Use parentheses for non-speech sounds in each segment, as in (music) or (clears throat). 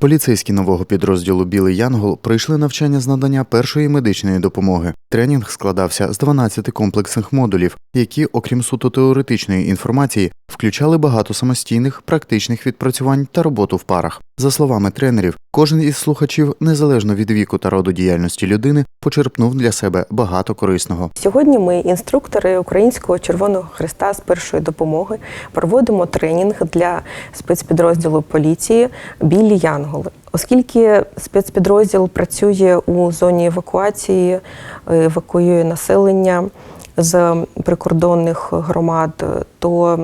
Поліцейські нового підрозділу Білий Янгол пройшли навчання з надання першої медичної допомоги. Тренінг складався з 12 комплексних модулів, які, окрім суто теоретичної інформації, включали багато самостійних практичних відпрацювань та роботу в парах. За словами тренерів, кожен із слухачів, незалежно від віку та роду діяльності людини, почерпнув для себе багато корисного. Сьогодні ми, інструктори Українського Червоного Христа з першої допомоги, проводимо тренінг для спецпідрозділу поліції Білі Янголи. Оскільки спецпідрозділ працює у зоні евакуації, евакуює населення з прикордонних громад, то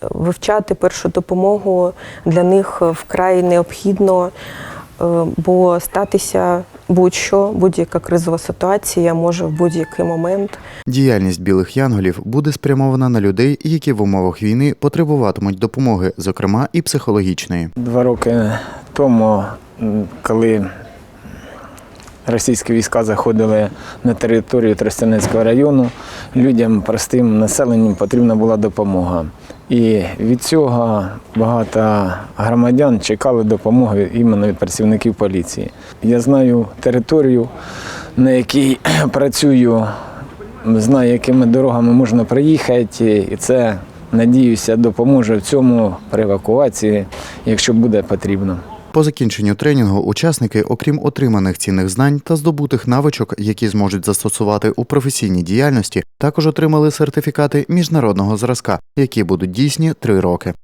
вивчати першу допомогу для них вкрай необхідно, е, бо статися будь-що, будь-яка кризова ситуація може в будь-який момент. Діяльність білих янголів буде спрямована на людей, які в умовах війни потребуватимуть допомоги, зокрема і психологічної. Два роки тому, коли російські війська заходили на територію Тростянецького району, людям, простим населенням потрібна була допомога. І від цього багато громадян чекали допомоги іменно від працівників поліції. Я знаю територію, на якій (clears throat) працюю, знаю, якими дорогами можна проїхати, і це, надіюся, допоможе в цьому при евакуації, якщо буде потрібно. По закінченню тренінгу учасники, окрім отриманих цінних знань та здобутих навичок, які зможуть застосувати у професійній діяльності, також отримали сертифікати міжнародного зразка, які будуть дійсні три роки.